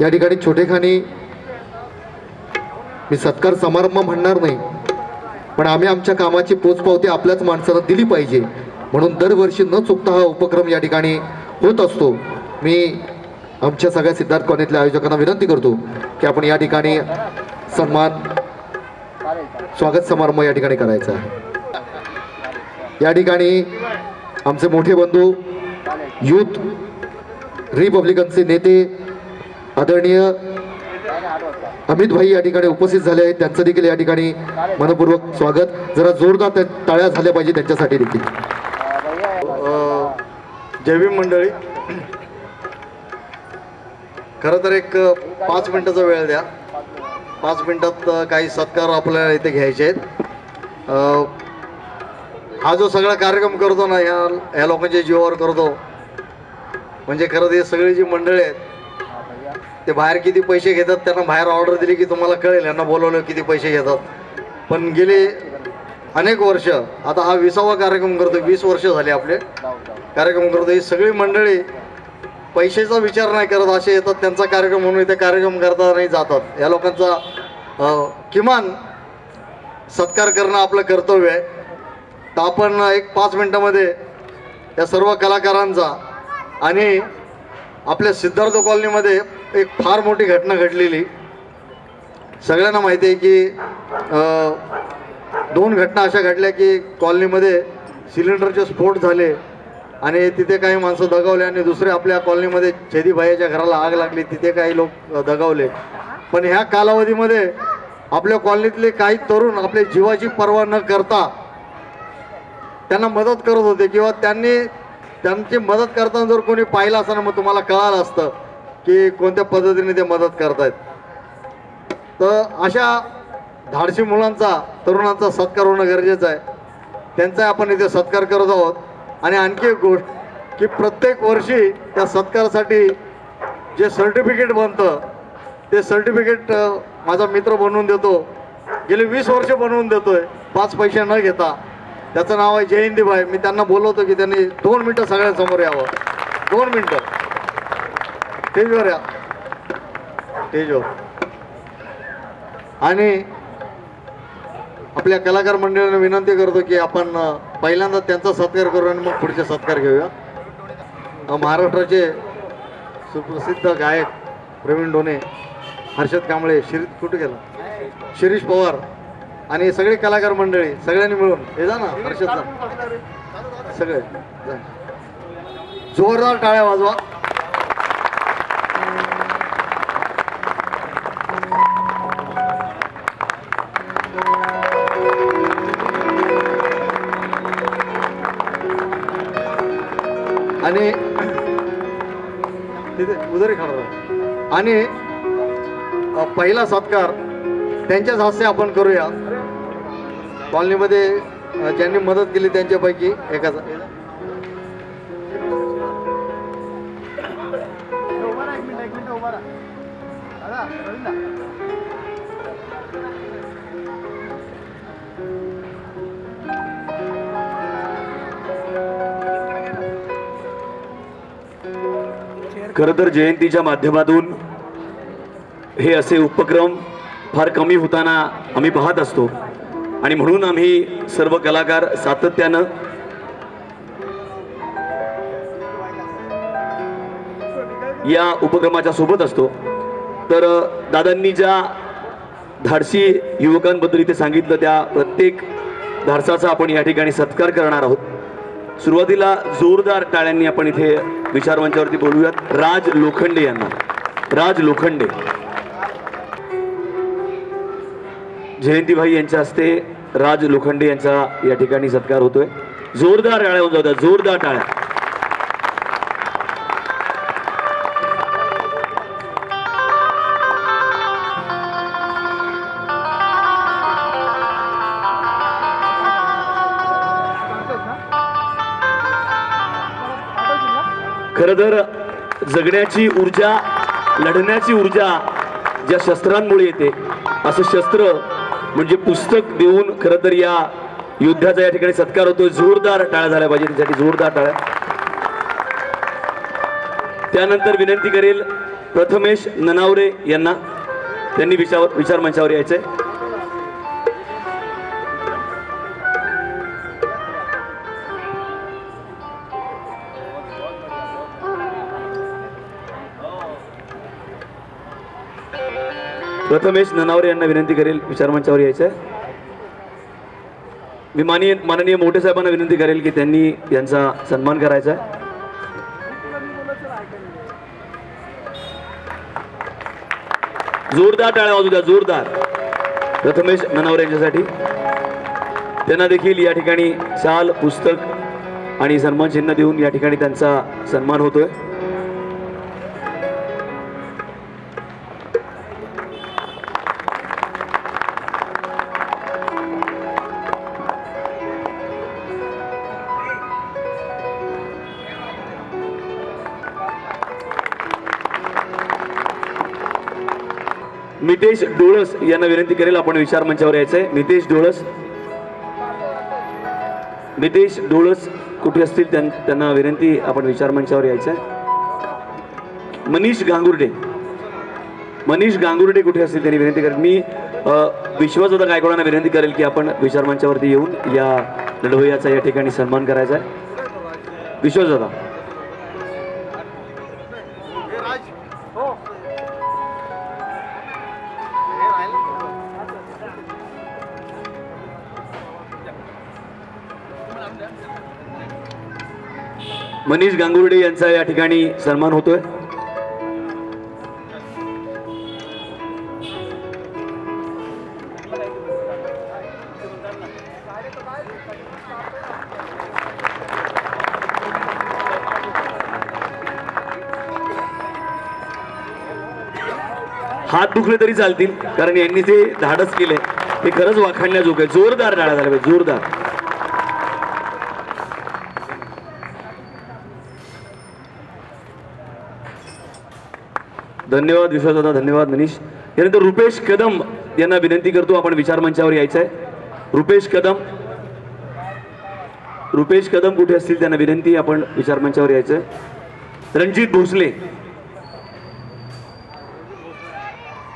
या ठिकाणी छोटेखानी मी सत्कार समारंभ म्हणणार नाही पण आम्ही आमच्या कामाची पोचपावती आपल्याच माणसाला दिली पाहिजे. म्हणून दरवर्षी न चुकता हा उपक्रम या ठिकाणी होत असतो. मी आमच्या सगळ्या सिद्धार्थ कॉलनीतल्या आयोजकांना विनंती करतो की आपण या ठिकाणी सन्मान स्वागत समारंभ या ठिकाणी करायचा आहे. या ठिकाणी आमचे मोठे बंधू युथ रिपब्लिकनचे नेते आदरणीय अमित भाई या ठिकाणी उपस्थित झाले आहेत. त्यांचं देखील या ठिकाणी मनपूर्वक स्वागत. जरा जोरदार त्या टाळ्या झाल्या पाहिजे त्यांच्यासाठी देखील. जैविक मंडळी. खरं तर एक पाच मिनटाचा वेळ द्या. पाच मिनटात काही सत्कार आपल्याला इथे घ्यायचे आहेत. हा जो सगळा कार्यक्रम करतो ना ह्या ह्या लोकांच्या जीवावर करतो. म्हणजे खरं ते सगळी जी मंडळी आहेत ते बाहेर किती पैसे घेतात त्यांना बाहेर ऑर्डर दिली की तुम्हाला कळेल यांना बोलवलं किती पैसे घेतात. पण गेले अनेक वर्ष आता हा विसावा कार्यक्रम करतो वीस वर्ष झाले आपले. कार्यक्रम करतो ही सगळी मंडळी पैशाचा विचार नाही करत असे येतात त्यांचा कार्यक्रम म्हणून इथे कार्यक्रम करता नाही जातात. या लोकांचा किमान सत्कार करणं आपलं कर्तव्य आहे. तर आपण एक पाच मिनटामध्ये या सर्व कलाकारांचा आणि आपल्या सिद्धार्थ कॉलनीमध्ये एक फार मोठी घटना घडलेली. सगळ्यांना माहिती आहे की दोन घटना अशा घडल्या की कॉलनीमध्ये सिलेंडरचे स्फोट झाले आणि तिथे काही माणसं दगावले आणि दुसरे आपल्या कॉलनीमध्ये छेदीबाईच्या घराला आग लागली तिथे काही लोक दगावले. पण ह्या कालावधीमध्ये आपल्या कॉलनीतले काही तरुण आपल्या जीवाची पर्वा न करता त्यांना मदत करत होते किंवा त्यांनी त्यांची मदत करताना जर कोणी पाहिलं असताना मग तुम्हाला कळालं असतं. की कोणत्या पद्धतीने ते मदत करतायत. तर अशा धाडसी मुलांचा तरुणांचा सत्कार होणं गरजेचं आहे. त्यांचा आपण इथे सत्कार करत आहोत. आणि आणखी एक गोष्ट की प्रत्येक वर्षी त्या सत्कारासाठी जे सर्टिफिकेट बनतं ते सर्टिफिकेट माझा मित्र बनवून देतो. गेले वीस वर्ष बनवून देतोय. पाच पैसे न घेता. त्याचं नाव आहे जयंतीबाई. मी त्यांना बोलवतो की त्यांनी दोन मिनटं सगळ्यांसमोर यावं. दोन मिनटं. स्टेजवर या स्टेजवर आणि आपल्या कलाकार मंडळाने विनंती करतो की आपण पहिल्यांदा त्यांचा सत्कार करू आणि मग पुढचे सत्कार घेऊया. महाराष्ट्राचे सुप्रसिद्ध गायक प्रवीण डोने हर्षद कांबळे शिरी कुठे गेला? शिरीष पवार आणि सगळे कलाकार मंडळी सगळ्यांनी मिळून. हे जा ना हर्षद सगळे जोरदार टाळ्या वाजवा. आणि तिथे उदरी खाणार आणि पहिला सत्कार त्यांच्याच हस्ते आपण करूया. कॉलनीमध्ये ज्यांनी मदत केली त्यांच्यापैकी एकाचा. खरं तर जयंतीच्या माध्यमातून हे असे उपक्रम फार कमी होताना आम्ही पाहत असतो. आणि म्हणून आम्ही सर्व कलाकार सातत्यानं या उपक्रमाच्या सोबत असतो. तर दादांनी ज्या धाडसी युवकांबद्दल इथे सांगितलं त्या प्रत्येक धाडसाचा आपण या ठिकाणी सत्कार करणार आहोत. सुरुवातीला जोरदार टाळ्यांनी आपण इथे विचार मंचावरती बोलूयात. राज लोखंडे यांना. राज लोखंडे. जयंतीभाई यांच्या हस्ते राज लोखंडे यांचा या ठिकाणी सत्कार होतोय. जोरदार टाळ्या होऊन जाऊ जोरदार टाळ्या. खरं तर जगण्याची ऊर्जा लढण्याची ऊर्जा ज्या शस्त्रांमुळे येते असं शस्त्र म्हणजे पुस्तक देऊन खरं तर या युद्धाचा या ठिकाणी सत्कार होतोय. जोरदार टाळ्या झाल्या पाहिजे त्यासाठी जोरदार टाळ्या. त्यानंतर विनंती करेल प्रथमेश ननावरे यांना. त्यांनी विचार विचार मंचावर यायचंय. प्रथमेश ननावरे यांना विनंती करेल विचारमंचावर यायचं. मी माननीय माननीय मोठे साहेबांना विनंती करेल की त्यांनी यांचा सन्मान करायचा. जोरदार टाळ्या वाजू द्या जोरदार. प्रथमेश ननावरे यांच्यासाठी. त्यांना देखील या ठिकाणी शाल पुस्तक आणि सन्मान चिन्ह देऊन या ठिकाणी त्यांचा सन्मान होतोय. मितेश डोळस यांना विनंती करेल आपण विचार मंचावर यायचंय. मितेश डोळस. मितेश डोळस कुठे असतील त्यां- त्यांना विनंती आपण विचार मंचावर यायचंय. मनीष गांगुर्डे. मनीष गांगुर्डे कुठे असतील त्यांनी विनंती करेल. मी अ, विश्वासदादा गायकवाडांना विनंती करेल की आपण विचार मंचावरती येऊन या लढवयाचा या ठिकाणी सन्मान करायचा आहे विश्वासदादा मनीष गांगुर्डे यांचा या ठिकाणी सन्मान होतोय. हात दुखले तरी चालतील कारण यांनी जे धाडस केले ते खरंच वाखाणण्याजोगे जोरदार टाळ्या झाले जोरदार. धन्यवाद विश्वासदा धन्यवाद मनीष. यानंतर रुपेश कदम यांना विनंती करतो आपण विचार मंचावर यायचं आहे रुपेश कदम. रुपेश कदम कुठे असतील त्यांना विनंती आपण विचार मंचावर यायचं आहे रणजित भोसले.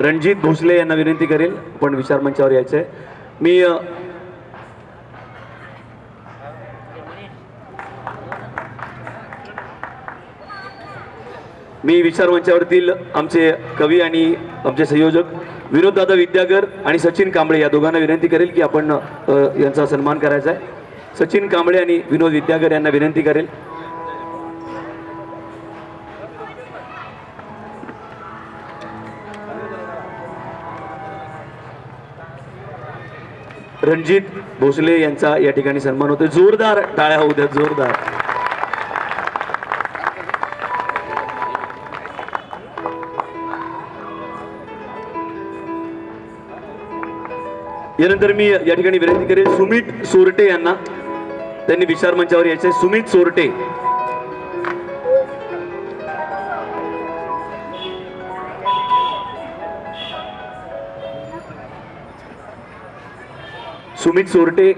रणजित भोसले यांना विनंती करेल आपण विचार मंचावर यायचं आहे मी मी विचार मंचावरतील आमचे कवी आणि आमचे संयोजक विनोददादा विद्यागर आणि सचिन कांबळे या दोघांना विनंती करेल की आपण यांचा सन्मान करायचा आहे. सचिन कांबळे आणि विनोद विद्यागर यांना विनंती करेल. रणजित भोसले यांचा या ठिकाणी सन्मान होतो जोरदार टाळ्या होऊ द्या जोरदार. यानंतर मी या ठिकाणी विनंती करेल सुमित सोरटे यांना. त्यांनी विचार मंचावर यायचे सुमित सोरटे. सुमित सोरटे.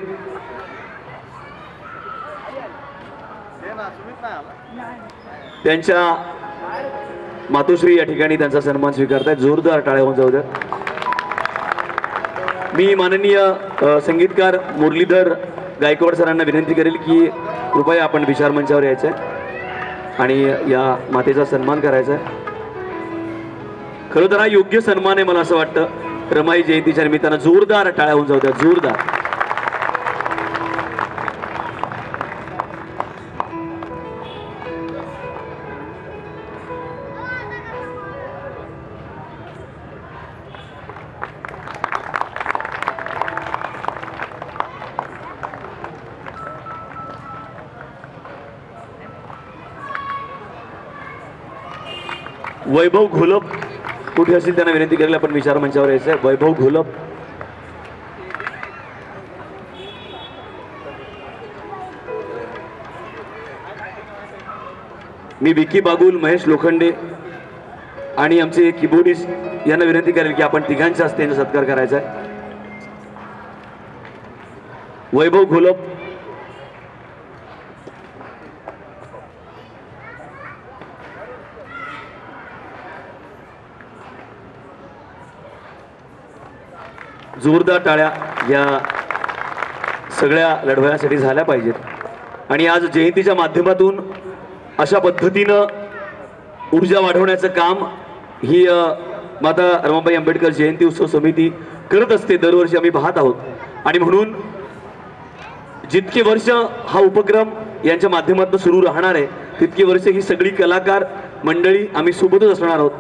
त्यांच्या मातोश्री या ठिकाणी त्यांचा सन्मान स्वीकारतायत. जोरदार टाळ्या होऊन जाऊ द्या. मी माननीय संगीतकार मुरलीधर गायकवाड सरांना विनंती करेल की कृपया आपण विचार मंचावर यायचं आहे आणि या मातेचा सन्मान करायचा. आहे खरं तर हा योग्य सन्मान आहे मला असं वाटतं. रमाई जयंतीच्या निमित्तानं जोरदार टाळ्या होऊन जाऊ द्या जोरदार. वैभव घोलप. कुठे असेल त्यांना विनंती करायला आपण विचार मंचावर यायचं आहे वैभव घोलप. मी विकी बागुल महेश लोखंडे आणि आमचे कीबोर्डिस्ट यांना विनंती करेल की आपण तिघांच्या हस्ते सत्कार करायचा आहे. वैभव घोलप. जोरदार टाळ्या या सगळ्या लढवयासाठी झाल्या पाहिजेत. आणि आज जयंतीच्या माध्यमातून अशा पद्धतीनं ऊर्जा वाढवण्याचं काम ही माता रमाबाई आंबेडकर जयंती उत्सव समिती करत असते दरवर्षी आम्ही पाहत आहोत. आणि म्हणून जितके वर्ष हा उपक्रम यांच्या माध्यमातून सुरू राहणार आहे तितके वर्ष ही सगळी कलाकार मंडळी आम्ही सोबतच असणार आहोत.